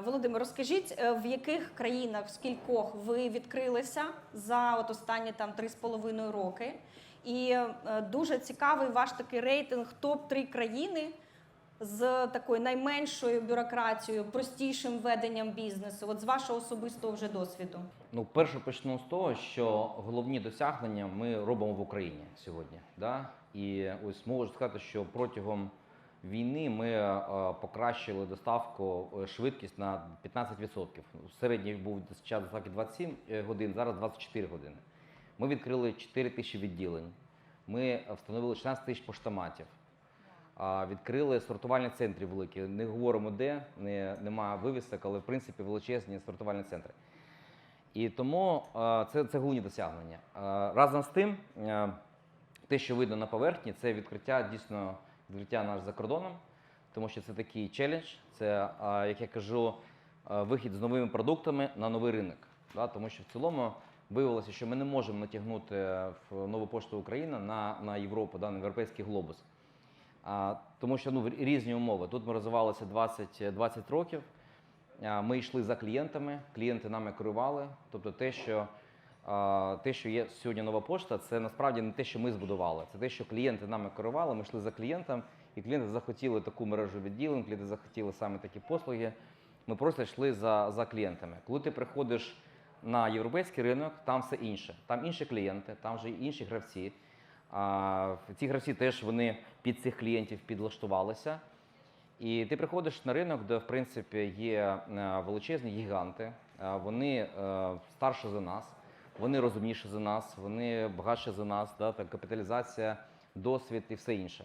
Володимир, розкажіть, е, в яких країнах, скількох ви відкрилися за от останні там 3,5 роки? І е, дуже цікавий ваш такий рейтинг топ-3 країни з такою найменшою бюрократією, простішим веденням бізнесу, от з вашого особистого вже досвіду. Ну, перше почну з того, що головні досягнення ми робимо в Україні сьогодні. Да? І ось можу сказати, що протягом війни ми е, покращили доставку е, швидкість на 15%. Середній був час доставки 27 годин, зараз 24 години. Ми відкрили 4 тисячі відділень. Ми встановили 16 тисяч поштоматів. Відкрили сортувальні центри великі. Не говоримо де, не, немає вивісок, але в принципі величезні сортувальні центри. І тому е, це, це головні досягнення. Е, Разом з тим, е, те, що видно на поверхні, це відкриття дійсно відкриття наш за кордоном, тому що це такий челендж. Це, е, як я кажу, е, вихід з новими продуктами на новий ринок. Тому що в цілому виявилося, що ми не можемо натягнути в нову пошту України на, на Європу, на європейський глобус. Тому що ну, різні умови. Тут ми розвивалися 20, 20 років. Ми йшли за клієнтами, клієнти нами керували. Тобто те, що, те, що є сьогодні нова пошта, це насправді не те, що ми збудували. Це те, що клієнти нами керували. Ми йшли за клієнтом, і клієнти захотіли таку мережу відділень, клієнти захотіли саме такі послуги. Ми просто йшли за, за клієнтами. Коли ти приходиш на європейський ринок, там все інше. Там інші клієнти, там вже інші гравці. А, ці гравці теж вони під цих клієнтів підлаштувалися. І ти приходиш на ринок, де в принципі є е, величезні гіганти. Е, Вони е, старші за нас, вони розумніші за нас, вони багатші за нас, да, так, капіталізація, досвід і все інше.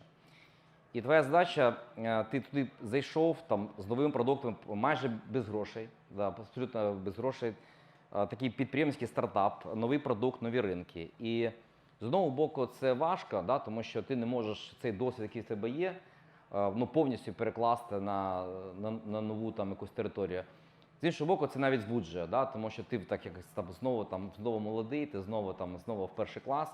І твоя задача, е, ти туди зайшов там з новим продуктом майже без грошей, да, абсолютно без грошей. Такий підприємський стартап, новий продукт, нові ринки. І з одного боку, це важко, да, тому що ти не можеш цей досвід, який в тебе є, е, ну, повністю перекласти на, на, на нову там, якусь територію. З іншого боку, це навіть збуджує, да, тому що ти так якось там знову там знову молодий, ти знову там знову в перший клас.